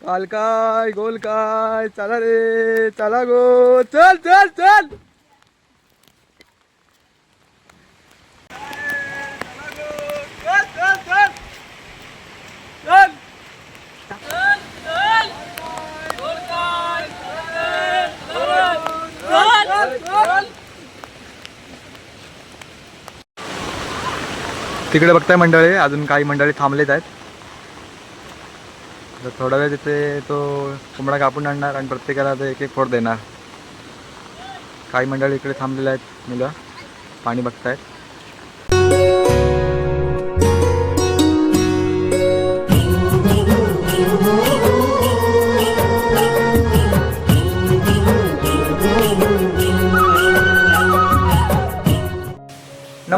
काल काय गोल काय चला रे चला गो चल चल चल. तिकडे बघताय मंडळी अजून काही मंडळी थांबलेत आहेत. तर थोडा वेळ तिथे तो कोंबडा कापून आणणार आणि प्रत्येकाला ते एक एक फोड देणार. काही मंडळी इकडे थांबलेले आहेत मुलं. पाणी बघतायत.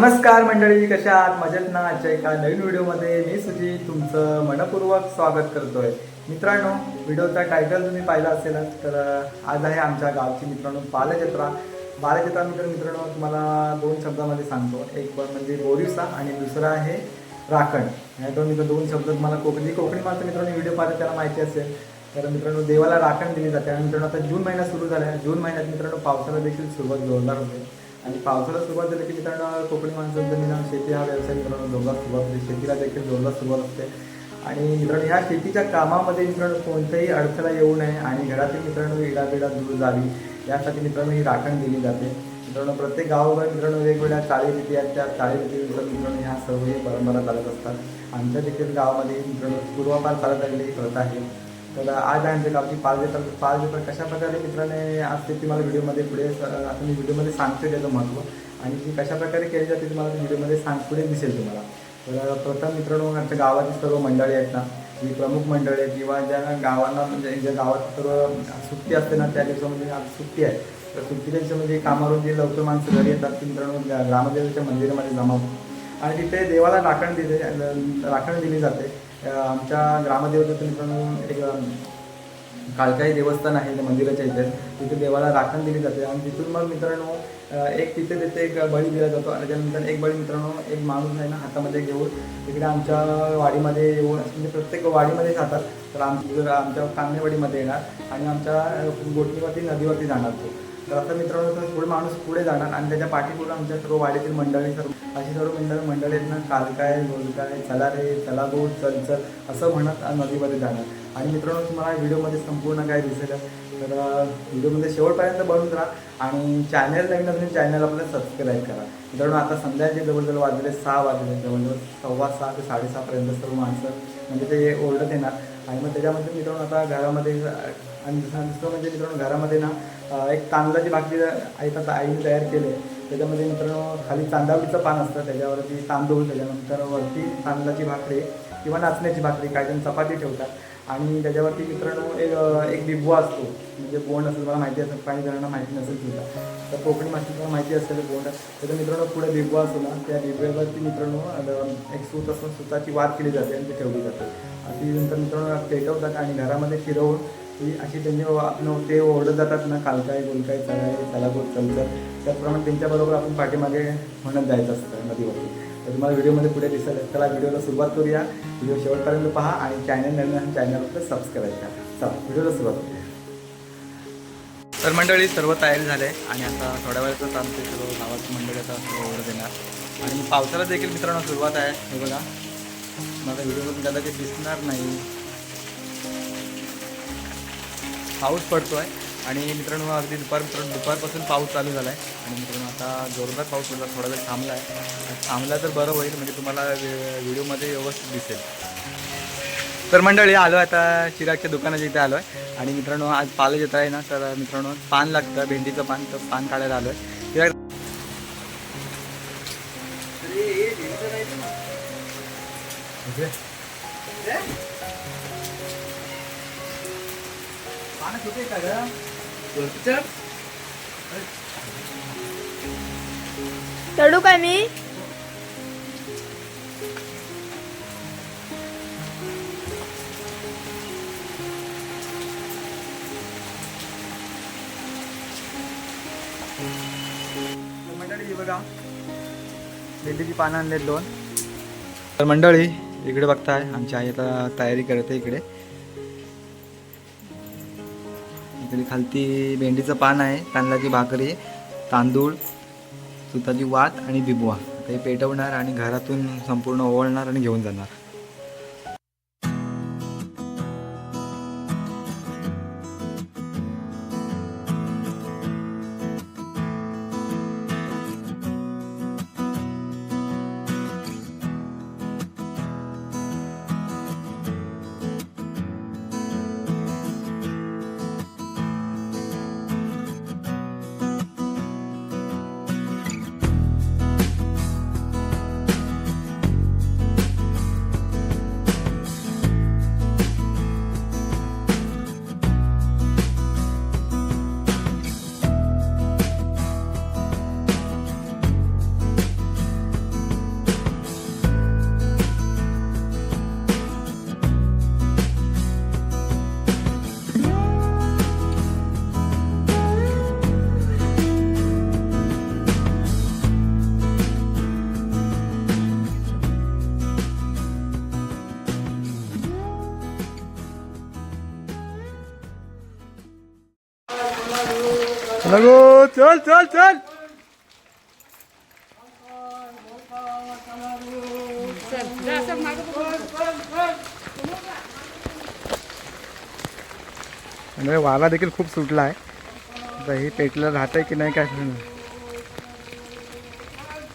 नमस्कार मंडळी कशा आहात? मजेत ना? आजच्या एका नवीन व्हिडिओमध्ये मी सुजी तुमचं मनपूर्वक स्वागत करतोय. मित्रांनो व्हिडिओचा टायटल तुम्ही पाहिला असेलच तर आज आहे आमच्या गावची मित्रांनो बालजत्रा. बालजत्रा मित्र मित्रांनो तुम्हाला दोन शब्दामध्ये सांगतो. एक म्हणजे बोरिसा आणि दुसरा आहे राखण. या दोन मित्र दोन शब्द तुम्हाला कोकणी कोकणी मात्र मित्रांनो व्हिडिओ पाहता त्याला माहिती असेल. तर मित्रांनो देवाला राखण दिली जाते. आणि मित्रांनो आता जून महिना सुरू झाला आहे. जून महिन्यात मित्रांनो पावसाला देखील सुरुवात जोरदार होते. आणि पावसाला सुरुवात झाली की मित्रांनो कोकणी माणसांचं जमीन शेती हा व्यवसाय मित्रांनो जोरदार सुरुवात होते शेतीला देखील जोरदार सुरुवात असते. आणि मित्रांनो ह्या शेतीच्या कामामध्ये मित्रांनो कोणत्याही अडथळा येऊ नये आणि घरातील मित्रांनो इडाबिडा दूर जावी यासाठी मित्रांनो ही राखण दिली जाते. मित्रांनो प्रत्येक गावावर मित्रांनो वेगवेगळ्या चालीरीती आहेत. त्या चालीरीतीनुसार मित्रांनो ह्या सर्व परंपरा चालत असतात. आमच्या देखील गावामध्ये मित्रांनो पूर्वापार चालत आलेली प्रथा आहे. तर आज आहे आमच्या गावची पाच जत्रा पाच जत्रा कशा प्रकारे मित्रांनी आज ते तुम्हाला व्हिडिओमध्ये पुढे आता मी व्हिडिओमध्ये सांगतो त्याचं महत्त्व आणि ती कशा प्रकारे केली जाते तुम्हाला व्हिडिओमध्ये सांग पुढे दिसेल तुम्हाला. तर प्रथम मित्रांनो आमच्या गावाची सर्व मंडळी आहेत ना जी प्रमुख मंडळी आहे किंवा ज्या गावांना म्हणजे ज्या गावात सर्व सुट्टी असते ना त्या दिवसामध्ये आज सुट्टी आहे. तर सुट्टीच्या दिवसामध्ये म्हणजे कामावरून जे लवकर माणसं घरी येतात ती मित्रांनो ग्रामदेवीच्या मंदिरामध्ये जमा होतात. आणि तिथे देवाला राखण दिले राखण दिली जाते. आमच्या ग्रामदेवतेचं मित्रांनो एक अं, देवस्थान आहे त्या मंदिराच्या इथे. तिथे देवाला राखण दिली जाते आणि तिथून मग मित्रांनो एक तिथे तिथे एक बळी दिला जातो आणि त्यानंतर एक बळी मित्रांनो एक माणूस आहे ना हातामध्ये घेऊन तिकडे आमच्या वाडीमध्ये येऊन म्हणजे प्रत्येक वाडीमध्ये जातात. तर आम आमच्या कांगणेवाडीमध्ये येणार आणि आमच्या अं, नदीवरती जाणार तो. तर आता मित्रांनो तो पुढे माणूस पुढे जाणार आणि त्याच्या पाठीपुढे आमच्या सर्व वाडीतील मंडळी सर्व अशी सर्व मंडळ मंडळी आहेत ना काल काय बोल काय चला रे चला गो चल चल असं म्हणत नदीमध्ये जाणार. आणि मित्रांनो तुम्हाला व्हिडिओमध्ये संपूर्ण काय दिसेल तर व्हिडिओमध्ये शेवटपर्यंत बनून राहा आणि चॅनल नवीन असेल चॅनल आपलं सबस्क्राईब करा. मित्रांनो आता संध्याचे जवळजवळ वाजले सहा वाजले जवळजवळ सव्वा सहा ते साडेसहापर्यंत सर्व माणसं म्हणजे ते ओरडत येणार. आणि मग त्याच्यामध्ये मित्रांनो आता घरामध्ये आणि दुसरं म्हणजे मित्रांनो घरामध्ये ना एक तांदळाची भाकरी आई आता आईने तयार केली त्याच्यामध्ये मित्रांनो खाली तांदळीचं पान असतं त्याच्यावरती तांदूळ त्याच्यानंतर वरती तांदळाची भाकरी किंवा नाचण्याची भाकरी काही जण चपाती ठेवतात. आणि त्याच्यावरती मित्रांनो एक एक डिब्बा असतो म्हणजे बोंड असेल मला माहिती असेल काही जणांना माहिती नसेल सुद्धा. तर कोकणी माणसाला माहिती असेल बोंड. त्याचं मित्रांनो पुढे बिबवा असतो ना त्या डिब्ब्यावरती मित्रांनो एक सूत असून सुताची वाद केली जाते आणि ती ठेवली जाते. ती नंतर मित्रांनो पेटवतात आणि घरामध्ये फिरवून की अशी त्यांनी आपण ते ओरडत जातात ना कालकाय गोलकाय चलाय चला गोल चल चल त्याचप्रमाणे त्यांच्याबरोबर आपण पाठीमागे म्हणत जायचं असतं नदीवरती. तर तुम्हाला व्हिडिओमध्ये पुढे दिसेल. त्याला व्हिडिओला सुरुवात करूया. व्हिडिओ शेवटपर्यंत पहा आणि चॅनल नवीन चॅनलवर सबस्क्राईब करा. चला व्हिडिओला सुरुवात करूया. तर मंडळी सर्व तयारी झाले आणि आता थोड्या वेळातच आमचे सर्व गावाची मंडळी आता ओरड देणार आणि पावसाला देखील मित्रांनो सुरुवात आहे. हे बघा. माझा व्हिडिओ कदाचित दिसणार नाही. पाऊस पडतोय आणि मित्रांनो अगदी दुपार मित्रांनो दुपारपासून पाऊस चालू झाला आहे आणि मित्रांनो आता जोरदार पाऊस पडला थोडा वेळ थांबला आहे थांबला तर बरं होईल म्हणजे तुम्हाला व्हि- व्हिडिओमध्ये व्यवस्थित दिसेल. तर मंडळी आलो आता चिरागच्या दुकानाच्या इथे आलो आहे आणि मित्रांनो आज पालं येत आहे ना तर मित्रांनो पान लागतं भेंडीचं पान तर पान काढायला आलो आहे चिराग पानं छोटे का ग? चढू काय मी? मंडळी बघा. भेंडीची पानं आणलेत दोन. तर मंडळी इकडे बघताय आमची आई आता तयारी करते इकडे. तरी खालती भेंडीचं पान आहे तांदळाची भाकरी तांदूळ सुताची वात आणि बिबवा. ते पेटवणार आणि घरातून संपूर्ण ओवळणार आणि घेऊन जाणार. लगो चल चल चल. म्हणजे वारा देखील खूप सुटला आहे. आता हे पेटलं राहत आहे की नाही काय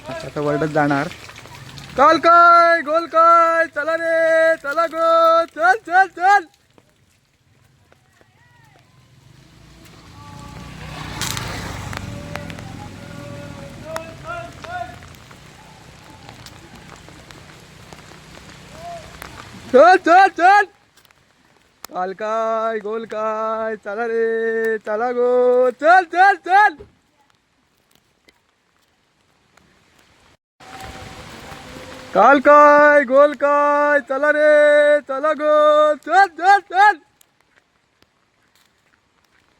आता तर वर्डच जाणार. चाल काय गोल काय. चला रे चला गो. चल चल चल. चल चल चल. काल काय गोल काय चला रे चला गो. चल चल चल. काल काय गोल काय चला रे चला गो. चल चल चल.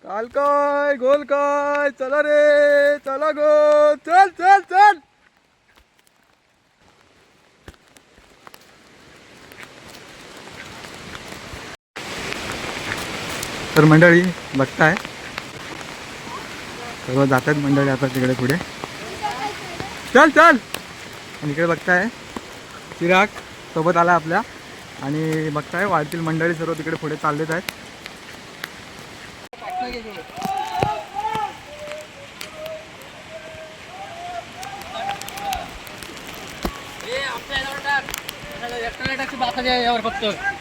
काल काय गोल काय चला रे चला गो. चल चल चल. तर मंडळी बघताय. सर्व जात आहेत मंडळी आता तिकडे पुढे. चल चल. आणि इकडे बघताय चिराग सोबत आला आपल्या. आणि बघताय वाढतील मंडळी सर्व तिकडे पुढे चाललेत आहेत. यावर फक्त.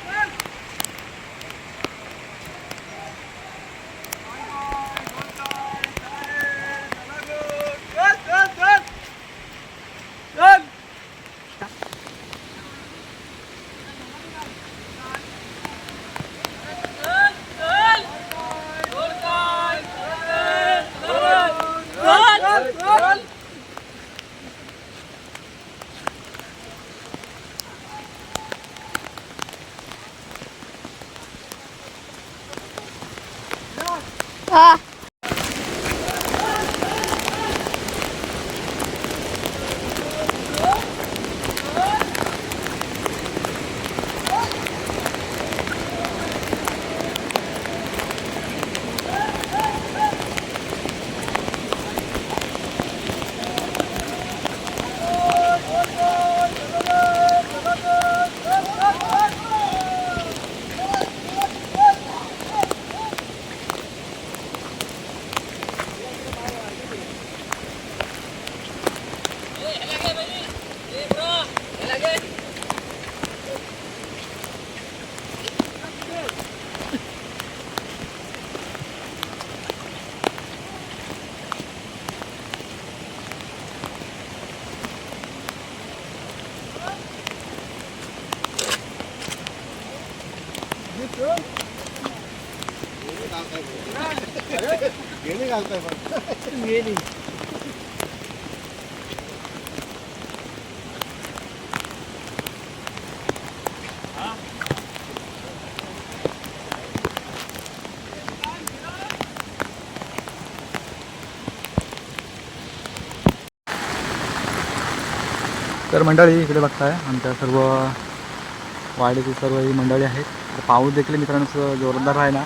तर मंडळी इकडे बघताय आमच्या सर्व वाडीची सर्व ही मंडळी आहेत. तर पाऊस देखील मित्रांनो जोरदार आहे ना.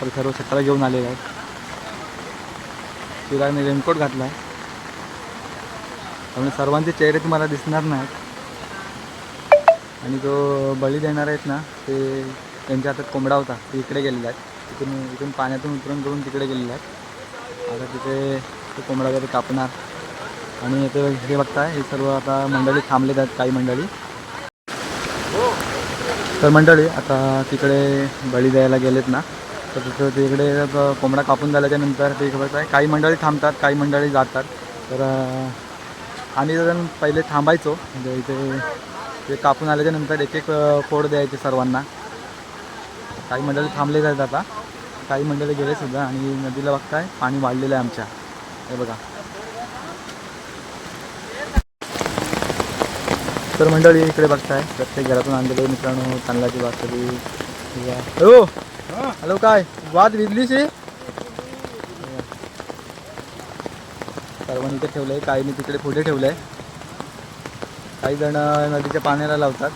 तर सर्व छत्रा घेऊन आलेले आहेत. चिरागने रेनकोट घातला आहे त्यामुळे सर्वांचे चेहरे तुम्हाला दिसणार नाहीत. आणि जो बळी देणार आहेत ना ते त्यांच्या हातात कोंबडा होता ते इकडे गेलेले आहेत. तिथून इथून पाण्यातून उतरून करून तिकडे गेलेले आहेत. आता तिथे ते कोंबडा वगैरे कापणार. आणि इथे हे बघताय हे सर्व आता मंडळी थांबलेत आहेत काही मंडळी. तर मंडळी आता तिकडे बळी द्यायला गेलेत ना. तर तिथं तिकडे कोंबडा कापून झाल्याच्यानंतर ते बघत आहे काही मंडळी थांबतात काही मंडळी जातात. तर आम्ही जण पहिले थांबायचो म्हणजे इथे ते कापून आल्याच्यानंतर एक एक फोड द्यायचे सर्वांना. काही मंडळी थांबले आहेत आता. काही मंडळी गेले सुद्धा आणि नदीला बघताय पाणी वाढलेलं आहे आमच्या. हे बघा. तर मंडळी इकडे बघताय प्रत्येक घरातून आणलेले मित्रांनो तांदळाची भाकरी हो हॅलो काय? वाद विजलीची? सर्वांनी इथे ठेवलंय काहींनी तिकडे पुढे ठेवलंय. काही जण नदीच्या पाण्याला लावतात.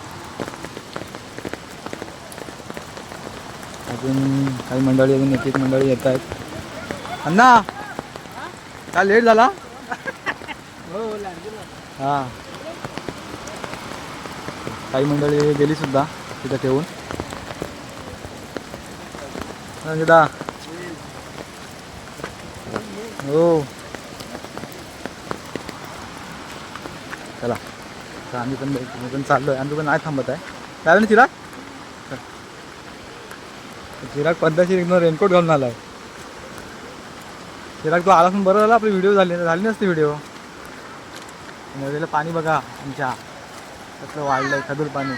अजून काही मंडळी अजून एक एक मंडळी येत आहेत. अण्णा! काय लेट झाला? हा. काही मंडळी गेली सुद्धा तिथं ठेवून. रंजिता हो. चला. आता आम्ही पण मी पण चाललो आहे आम्ही पण नाही थांबत आहे. काय ना चिराग? चल. चिराग पद्धतशीर एकदम रेनकोट घालून आलाय. चिराग तो आला पण बरं झाला. आपली व्हिडिओ झाले झाली नसती व्हिडिओ नदीला पाणी बघा आमच्या. कसलं आहे खदूर पाणी.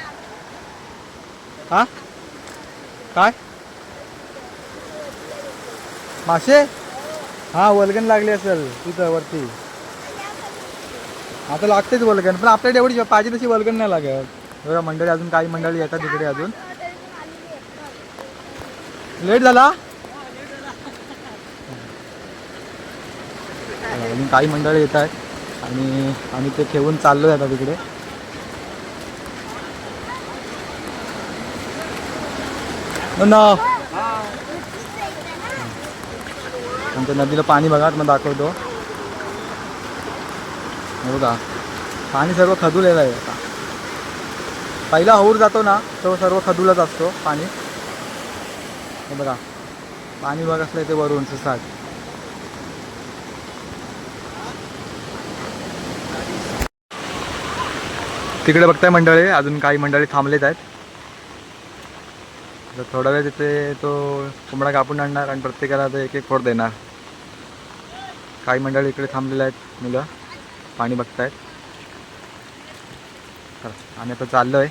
हा? काय? मासे? हा वलगन लागली असेल तिथं वरती. आता लागतेच वलगन पण आपल्याकडे एवढी पाहिजे तशी वलगन नाही लागत. बघा मंडळी अजून काही मंडळी येतात तिकडे अजून. लेट झाला? अजून काही मंडळी येत आहेत. आणि आम्ही ते ठेवून चाललो आता तिकडे. ना आमच्या नदीला पाणी बघा मग दाखवतो. बघा पाणी सर्व खदुलेलं आहे आता. पहिला हौर जातो ना तो सर्व खदुलच असतो पाणी. हे बघा पाणी बघ असलं ते वरून सुसाट. तिकडे बघताय मंडळी अजून काही मंडळी थांबलेत आहेत. तर थोडा वेळ तिथे तो कोंबडा कापून आणणार आणि प्रत्येकाला एक एक फोड देणार. काही मंडळी इकडे थांबलेले आहेत मुलं. पाणी बघतायत. चला, आम्ही आता चाललो आहे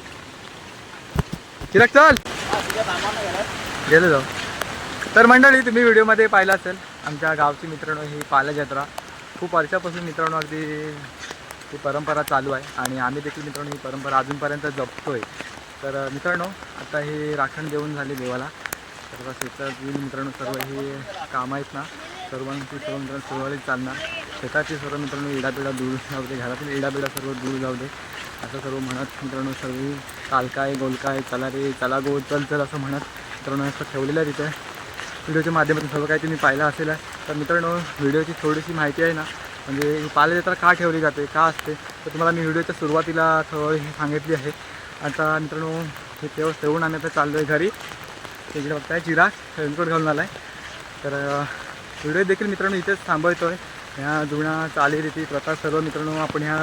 चिराग चल! गेलो जाऊ. तर मंडळी तुम्ही व्हिडिओमध्ये पाहिलं असेल आमच्या गावची मित्रांनो ही पाला जत्रा खूप वर्षापासून मित्रांनो अगदी ही परंपरा चालू आहे आणि आम्ही देखील मित्रांनो ही परंपरा अजूनपर्यंत जपतोय. तर मित्रांनो आता हे राखण देऊन झाली देवाला. सर्व शेतातील मित्रांनो सर्व हे कामं आहेत ना सर्वांची सर्व मित्रांनो सुरळीत चालणार. शेताची सर्व मित्रांनो इडापिडा दूर जाऊ दे घरातील इडापिडा सर्व दूर जाऊ दे असं सर्व म्हणत मित्रांनो सर्व कालकाय गोलकाय चला रे चला गो चल चल असं म्हणत मित्रांनो असं ठेवलेलं आहे तिथे. व्हिडिओच्या माध्यमातून सर्व काही तुम्ही पाहिलं असेल. तर मित्रांनो व्हिडिओची थोडीशी माहिती आहे ना म्हणजे ही का ठेवली जाते का असते तर तुम्हाला मी व्हिडिओच्या सुरुवातीला थोडी सांगितली आहे. आता मित्रांनो हे तेव्हा ठेवून आम्ही आता चाललो आहे घरी. तिकडे बघताय चिराग रेनकोट घालून आला आहे तर व्हिडिओ देखील मित्रांनो इथेच थांबवतो आहे ह्या जुन्या चालीरीती प्रथा सर्व मित्रांनो आपण ह्या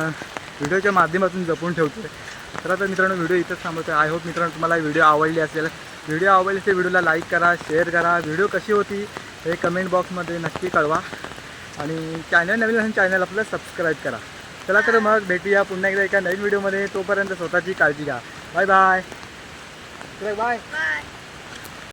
व्हिडिओच्या माध्यमातून जपून ठेवतो आहे तर आता मित्रांनो व्हिडिओ इथेच थांबवतो आहे आय होप मित्रांनो तुम्हाला व्हिडिओ आवडली असेल. व्हिडिओ आवडली असेल व्हिडिओला लाईक करा शेअर करा. व्हिडिओ कशी होती हे कमेंट बॉक्समध्ये नक्की कळवा. आणि चॅनल नवीन असेल चॅनल आपलं सबस्क्राईब करा. चला तर मग भेटूया पुन्हा एकदा एका नवीन व्हिडिओमध्ये. तोपर्यंत स्वतःची काळजी घ्या. Bye bye bye bye